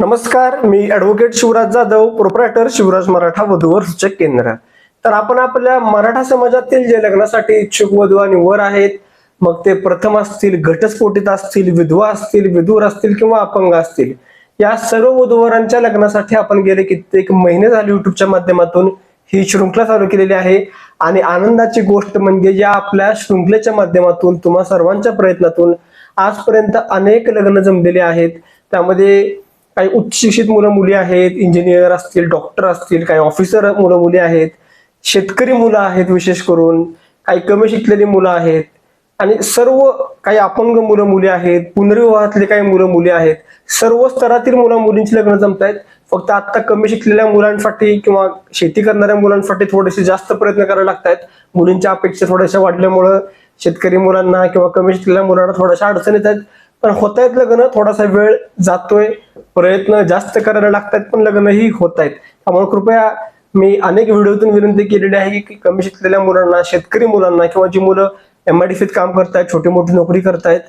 नमस्कार मी advocate Shivraj Jadhav proprietor Shivraj Maratha वधूवर सूचक केंद्र. तर आपण आपल्या मराठा समाजातील जे लग्नासाठी इच्छुक वधू आणि वर आहेत मग ते प्रथम असतील घटस्फोटित असतील विधवा असतील विधूर असतील किंवा अपंग असतील या सर्व वधूवरांच्या लग्नासाठी आपण गेले कित्येक महिने झाले युट्यूबच्या माध्यमातून. ही शृंखला चालू केलेली आहे. आणि आनंदाची गोष्ट म्हणजे या आपल्या शृंखलेच्या माध्यमातून तुम्हा सर्वांच्या प्रयत्नातून आजपर्यंत अनेक लग्न जमलेले आहेत. त्यामध्ये काही उच्च शिक्षित मुलं मुली आहेत इंजिनियर असतील डॉक्टर असतील काही ऑफिसर मुलं मुली आहेत शेतकरी मुलं आहेत विशेष करून काही कमी शिकलेली मुलं आहेत आणि सर्व काही अपंग मुलं मुली आहेत पुनर्विवाहातले काही मुलं मुली आहेत सर्व स्तरातील मुलं मुलींची लग्न जमत आहेत. फक्त आता कमी शिकलेल्या मुलांसाठी किंवा शेती करणाऱ्या मुलांसाठी थोडेसे जास्त प्रयत्न करायला लागत आहेत. मुलींच्या अपेक्षा थोड्याशा वाढल्यामुळं शेतकरी मुलांना किंवा कमी शिकलेल्या मुलांना थोड्याशा अडचणी येत आहेत. पण होत आहेत लग्न थोडासा वेळ जातोय. प्रयत्न जास्त करायला लागतात पण लग्नही होत आहेत त्यामुळे कृपया मी अनेक व्हिडिओतून विनंती केलेली आहे की कमी शिकलेल्या मुलांना शेतकरी मुलांना किंवा जी मुलं एम आय डी सीत काम करतायत छोटी मोठी नोकरी करतायत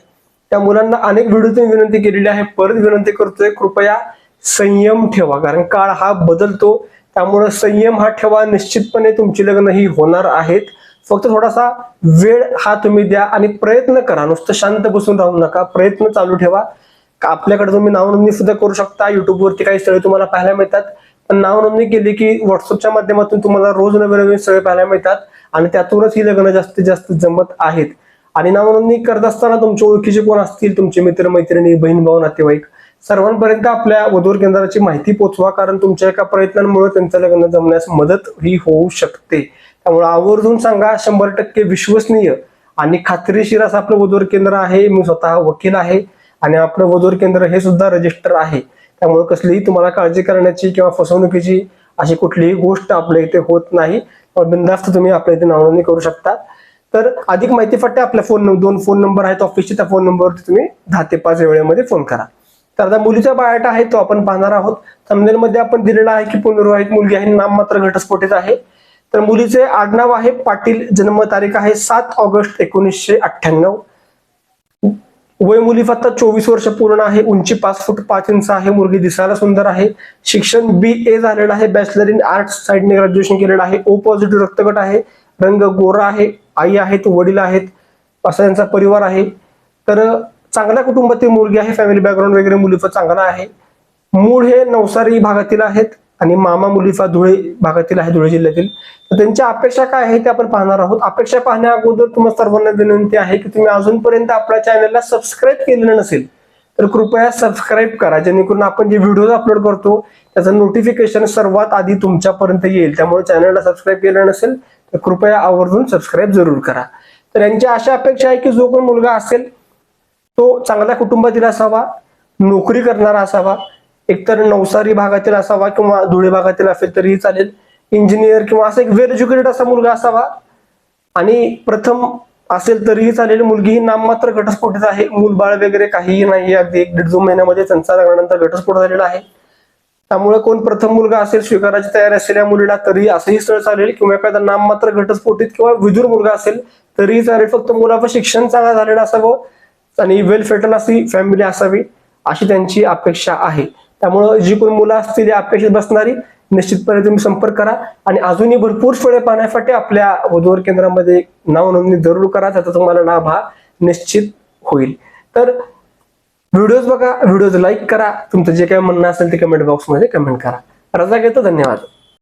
त्या मुलांना अनेक व्हिडिओतून विनंती केलेली आहे. परत विनंती करतोय कृपया संयम ठेवा कारण काळ हा बदलतो. त्यामुळं संयम हा ठेवा निश्चितपणे तुमची लग्न ही होणार आहेत. फक्त थोडासा वेळ हा तुम्ही द्या आणि प्रयत्न करा. नुसतं शांत बसून राहू नका प्रयत्न चालू ठेवा. आपल्याकडे तुम्ही नावनोंदणी सुद्धा करू शकता. युट्यूबवरती काही स्थळे तुम्हाला पाहायला मिळतात. पण नावनोंदणी केली की व्हॉट्सअपच्या माध्यमातून तुम्हाला रोज नवीन नवीन स्थळे पाहायला मिळतात आणि त्यातूनच ही लग्न जास्तीत जास्त जमत आहेत. आणि नावनोंदणी करत असताना तुमच्या ओळखीचे कोण असतील? तुमचे मित्र मैत्रिणी बहीण भाऊ नातेवाईक सर्वांपर्यंत आपल्या वधूर केंद्राची माहिती पोचवा कारण तुमच्या एका प्रयत्नांमुळे त्यांचं लग्न जमण्यास मदत ही होऊ शकते. त्यामुळे आवर्जून सांगा शंभर टक्के विश्वसनीय आणि खात्रीशीर असं आपलं वधूर केंद्र आहे. मी स्वतः वकील आहे. आणि आपलं वधूर केंद्र हे सुद्धा रजिस्टर आहे. त्यामुळे कसलीही तुम्हाला काळजी करण्याची किंवा फसवणुकीची अशी कुठलीही गोष्ट आपल्या इथे होत नाही. बिंदास्त तुम्ही आपल्या इथे नावनोंदणी करू शकता. तर अधिक माहिती माहितीसाठी आपल्या फोन दोन फोन नंबर आहेत. ऑफिसचे त्या फोन नंबरवरती तुम्ही दहा ते पाच वेळेमध्ये फोन करा. तर आता मुलीचा बायोटा आहे तो आपण पाहणार आहोत. thumbnail मध्ये आपण दिलेला आहे की पुनर्विवाहित मुलगी आहे. नाम मात्र घटस्फोटित आहे. तर मुलीचे आडनाव आहे पाटील जन्मतारीख आहे सात ऑगस्ट एकोणीसशे अठ्ठ्याण्णव. वय मुली फक्त चोवीस वर्ष पूर्ण आहे उंची पाच फूट पाच इंच आहे मुलगी दिसायला सुंदर आहे. शिक्षण बी ए झालेलं आहे बॅचलर इन आर्ट्स साईडने ग्रॅज्युएशन केलेलं आहे. ओ पॉझिटिव्ह रक्तगट आहे रंग गोरा आहे आई आहेत वडील आहेत असा त्यांचा परिवार आहे. तर चांगल्या कुटुंबातील मुलगी आहे फॅमिली बॅकग्राऊंड वगैरे मुलीचं चांगला आहे. मूळ हे नवसारी भागातील आहेत. आणि मामा मुलीचा धुळे भागातील आहे धुळे जिल्ह्यातील. तर त्यांच्या अपेक्षा काय आहे ते आपण पाहणार आहोत. अपेक्षा पाहण्या अगोदर तुम्हाला सर्वांना विनंती आहे की तुम्ही अजूनपर्यंत आपल्या चॅनलला सबस्क्राईब केलेलं नसेल तर कृपया सबस्क्राईब करा. जेणेकरून आपण जे व्हिडिओ अपलोड करतो त्याचं नोटिफिकेशन सर्वात आधी तुमच्यापर्यंत येईल. त्यामुळे चॅनलला सबस्क्राईब केलं नसेल तर कृपया आवर्जून सबस्क्राईब जरूर करा. तर यांची अशा अपेक्षा आहे की जो कोण मुलगा असेल तो चांगल्या कुटुंबातील असावा नोकरी करणारा असावा एकतर नवसारी भागातील असावा किंवा धुळे भागातील असेल तरीही चालेल. इंजिनियर किंवा असा एक वेल एज्युकेटेड असा मुलगा असावा. आणि प्रथम असेल तरीही चालेल. मुलगी ही नाममात्र घटस्फोटित आहे. मूल बाळ वगैरे काहीही नाही अगदी एक दीड दोन महिन्यामध्ये त्यांचा लग्नानंतर घटस्फोट झालेला आहे. त्यामुळे कोण प्रथम मुलगा असेल स्वीकारायची तयारी असलेल्या मुलीला तरी असंही स्थळ चालेल. किंवा एखादा नाममात्र घटस्फोटीत किंवा विदूर मुलगा असेल तरीही चालेल. फक्त मुलाचं शिक्षण चांगलं झालेलं असावं आणि वेल फेटल अशी फॅमिली असावी अशी त्यांची अपेक्षा आहे. त्यामुळं जी कोणी मुलं असतील या अपेक्षित बसणारी निश्चितपणे तुम्ही संपर्क करा. आणि अजूनही भरपूर फळे पाहण्यासाठी आपल्या वधूवर केंद्रामध्ये नाव नोंदणी जरूर करा त्याचा तुम्हाला लाभ हा निश्चित होईल. तर व्हिडिओज बघा व्हिडिओज लाईक करा तुमचं जे काही म्हणणं असेल ते कमेंट बॉक्समध्ये कमेंट करा. रजा घेतो धन्यवाद.